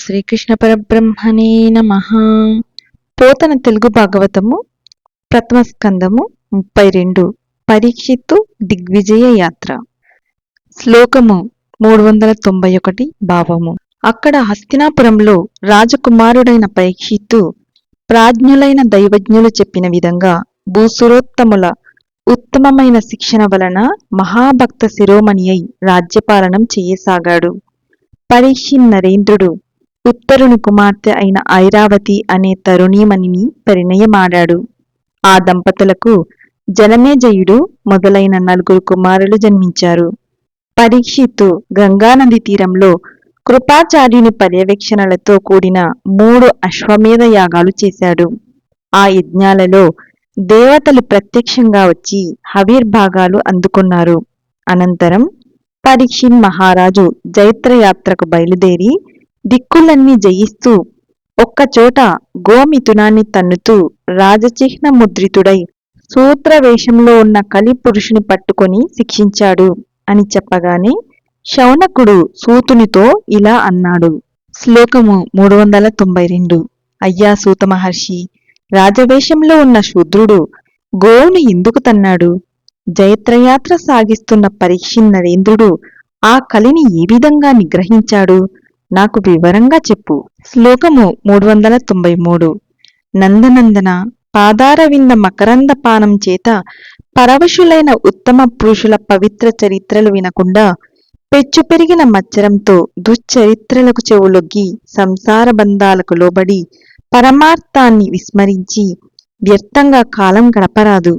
శ్రీకృష్ణ పరబ్రహ్మణే నమ. పోతన తెలుగు భాగవతము ప్రథమ స్కందము ముప్పై రెండు పరీక్షిత్తు దిగ్విజయ యాత్ర. శ్లోకము మూడు వందల తొంభై ఒకటి భావము. అక్కడ హస్తినాపురంలో రాజకుమారుడైన పరీక్షిత్తు ప్రాజ్ఞులైన దైవజ్ఞులు చెప్పిన విధంగా భూసురోత్తముల ఉత్తమమైన శిక్షణ వలన మహాభక్త శిరోమణి అయి రాజ్యపాలనం చేయసాగాడు. పరీక్షి నరేంద్రుడు ఉత్తరుని కుమార్తె అయిన ఐరావతి అనే తరుణీమణిని పరిణయమాడాడు. ఆ దంపతులకు జనమేజయుడు మొదలైన నలుగురు కుమారులు జన్మించారు. పరీక్షిత్తు గంగానది తీరంలో కృపాచార్యుని పర్యవేక్షణలతో కూడిన మూడు అశ్వమేధ యాగాలు చేశాడు. ఆ యజ్ఞాలలో దేవతలు ప్రత్యక్షంగా వచ్చి హవీర్భాగాలు అందుకున్నారు. అనంతరం పరీక్షిన్ మహారాజు జైత్రయాత్రకు బయలుదేరి దిక్కులన్నీ జయిస్తూ ఒక్కచోట గోమిథునాన్ని తన్నుతూ రాజచిహ్న ముద్రితుడై సూత్రవేషంలో ఉన్న కలి పురుషుని పట్టుకొని శిక్షించాడు అని చెప్పగానే శౌనకుడు సూతునితో ఇలా అన్నాడు. శ్లోకము మూడు వందల తొంభై రెండు అయ్యా సూత మహర్షి రాజవేషంలో ఉన్న శూద్రుడు గోవును ఎందుకు తన్నాడు? జయత్రయాత్ర సాగిస్తున్న పరీక్షి నరేంద్రుడు ఆ కలిని ఏ విధంగా నిగ్రహించాడు? నాకు వివరంగా చెప్పు. శ్లోకము మూడు వందల తొంభై మూడు నందనందన పాదారవింద మకరంద పానం చేత పరవశులైన ఉత్తమ పురుషుల పవిత్ర చరిత్రలు వినకుండా పెచ్చు పెరిగిన మచ్చరంతో దుశ్చరిత్రలకు చెవులొగ్గి సంసార బంధాలకు లోబడి పరమార్థాన్ని విస్మరించి వ్యర్థంగా కాలం గడపరాదు.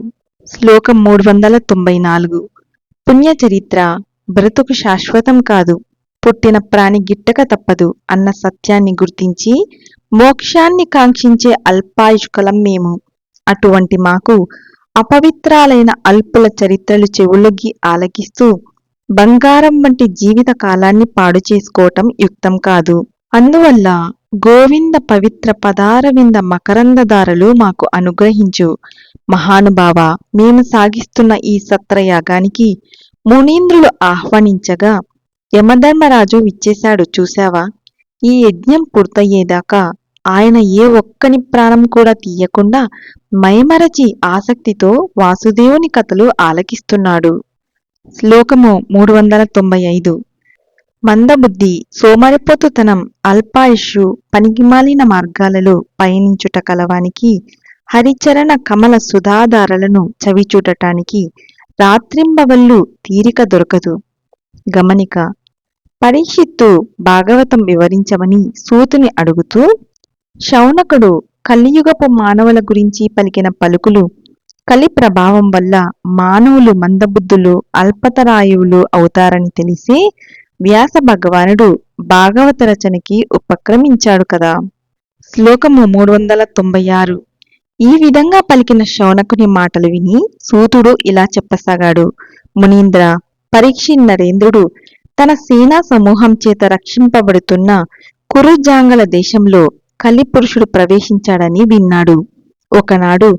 శ్లోకం మూడు వందల తొంభై నాలుగు పుణ్యచరిత్ర బ్రతుకు శాశ్వతం కాదు. పుట్టిన ప్రాణి గిట్టక తప్పదు అన్న సత్యాన్ని గుర్తించి మోక్షాన్ని కాంక్షించే అల్పాయుష్కలం మేము. అటువంటి మాకు అపవిత్రాలైన అల్పుల చరిత్రలు చెవులొగ్గి ఆలకిస్తూ బంగారం వంటి జీవిత కాలాన్ని పాడు చేసుకోవటం యుక్తం కాదు. అందువల్ల గోవింద పవిత్ర పదారవింద మకరందదారులు మాకు అనుగ్రహించు. మహానుభావ మేము సాగిస్తున్న ఈ సత్రయాగానికి మునీంద్రులు ఆహ్వానించగా యమధర్మరాజు విచ్చేశాడు చూశావా? ఈ యజ్ఞం పూర్తయ్యేదాకా ఆయన ఏ ఒక్కని ప్రాణం కూడా తీయకుండా మైమరచి ఆసక్తితో వాసుదేవుని కథలు ఆలకిస్తున్నాడు. శ్లోకము మూడు వందల తొంభై ఐదు మందబుద్ధి సోమరిపోతుతనం అల్పాయుషు పనికిమాలిన మార్గాలలో పయనించుట కలవానికి హరిచరణ కమల సుధాధారలను చవిచూడటానికి రాత్రింబవళ్ళు తీరిక దొరకదు. గమనిక పరీక్షిత్తు భాగవతం వివరించమని సూతుని అడుగుతూ శౌనకుడు కలియుగపు మానవుల గురించి పలికిన పలుకులు కలి ప్రభావం వల్ల మానవులు మందబుద్ధులు అల్పతరాయువులు అవుతారని తెలిసి వ్యాస భగవానుడు భాగవత రచనకి ఉపక్రమించాడు కదా. శ్లోకము మూడు వందల తొంభై ఆరు. ఈ విధంగా పలికిన శౌనకుని మాటలు విని సూతుడు ఇలా చెప్పసాగాడు. మునీంద్ర పరీక్షి నరేంద్రుడు తన సేనా సమూహం చేత రక్షింపబడుతున్న కురుజాంగల దేశంలో కలిపురుషుడు ప్రవేశించాడని విన్నాడు. ఒకనాడు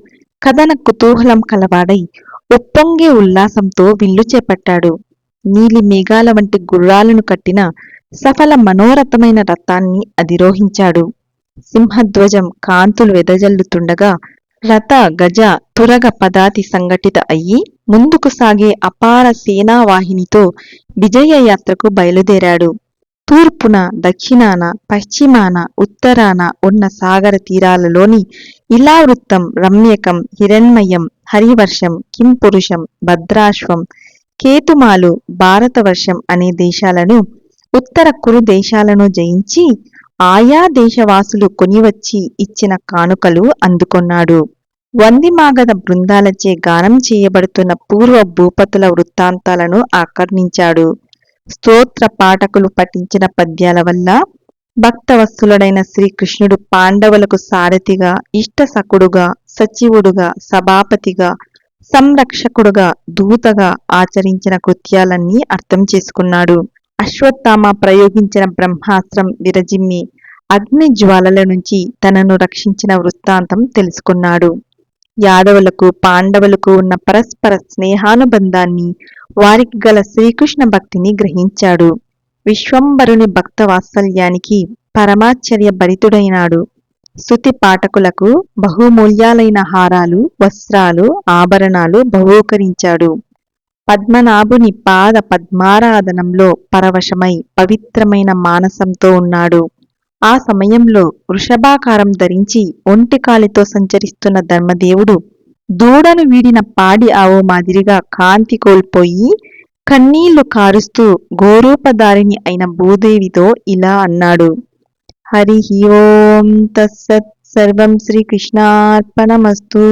కథన కుతూహలం కలవాడై ఉప్పొంగే ఉల్లాసంతో విల్లు చేపట్టాడు. నీలి మేఘాల వంటి గుర్రాలను కట్టిన సఫల మనోరథమైన రథాన్ని అధిరోహించాడు. సింహధ్వజం కాంతులు వెదజల్లుతుండగా రథ గజ తురగ పదాతి సంఘటిత అయ్యి ముందుకు సాగే అపార సేనావాహినితో విజయయాత్రకు బయలుదేరాడు తూర్పున దక్షిణాన పశ్చిమాన ఉత్తరాన ఉన్న సాగర తీరాలలోని ఇలావృత్తం రమ్యకం హిరణ్మయం హరివర్షం కింపురుషం భద్రాశ్వం కేతుమాలు భారతవర్షం అనే దేశాలను ఉత్తర కురు దేశాలను జయించి ఆయా దేశవాసులు కొనివచ్చి ఇచ్చిన కానుకలు అందుకొన్నాడు. వందిమాగధ బృందాలచే గానం చేయబడుతున్న పూర్వ భూపతుల వృత్తాంతాలను ఆకర్ణించాడు. స్తోత్ర పాఠకులు పఠించిన పద్యాల వల్ల భక్తవత్సలుడైన శ్రీకృష్ణుడు పాండవులకు సారథిగా ఇష్టసకుడుగా సచివుడుగా సభాపతిగా సంరక్షకుడుగా దూతగా ఆచరించిన కృత్యాలన్నీ అర్థం చేసుకున్నాడు. అశ్వత్థామ ప్రయోగించిన బ్రహ్మాస్త్రం విరజిమ్మి అగ్ని జ్వాలల నుంచి తనను రక్షించిన వృత్తాంతం తెలుసుకున్నాడు. యాదవులకు పాండవులకు ఉన్న పరస్పర స్నేహానుబంధాన్ని వారికి గల శ్రీకృష్ణ భక్తిని గ్రహించాడు. విశ్వంబరుని భక్త వాత్సల్యానికి పరమాశ్చర్య భరితుడైనాడు. శృతి పాఠకులకు బహుమూల్యాలైన హారాలు వస్త్రాలు ఆభరణాలు బహూకరించాడు. పద్మనాభుని పాద పద్మారాధనంలో పరవశమై పవిత్రమైన మానసంతో ఉన్నాడు. ఆ సమయంలో వృషభాకారం ధరించి ఒంటికాలితో సంచరిస్తున్న ధర్మదేవుడు దూడను వీడిన పాడి ఆవు మాదిరిగా కాంతి కోల్పోయి కన్నీళ్ళు కారుస్తూ గోరూపధారిణి అయిన భూదేవితో ఇలా అన్నాడు. హరి ఓం తత్సత్ సర్వం శ్రీకృష్ణార్పణమస్తూ.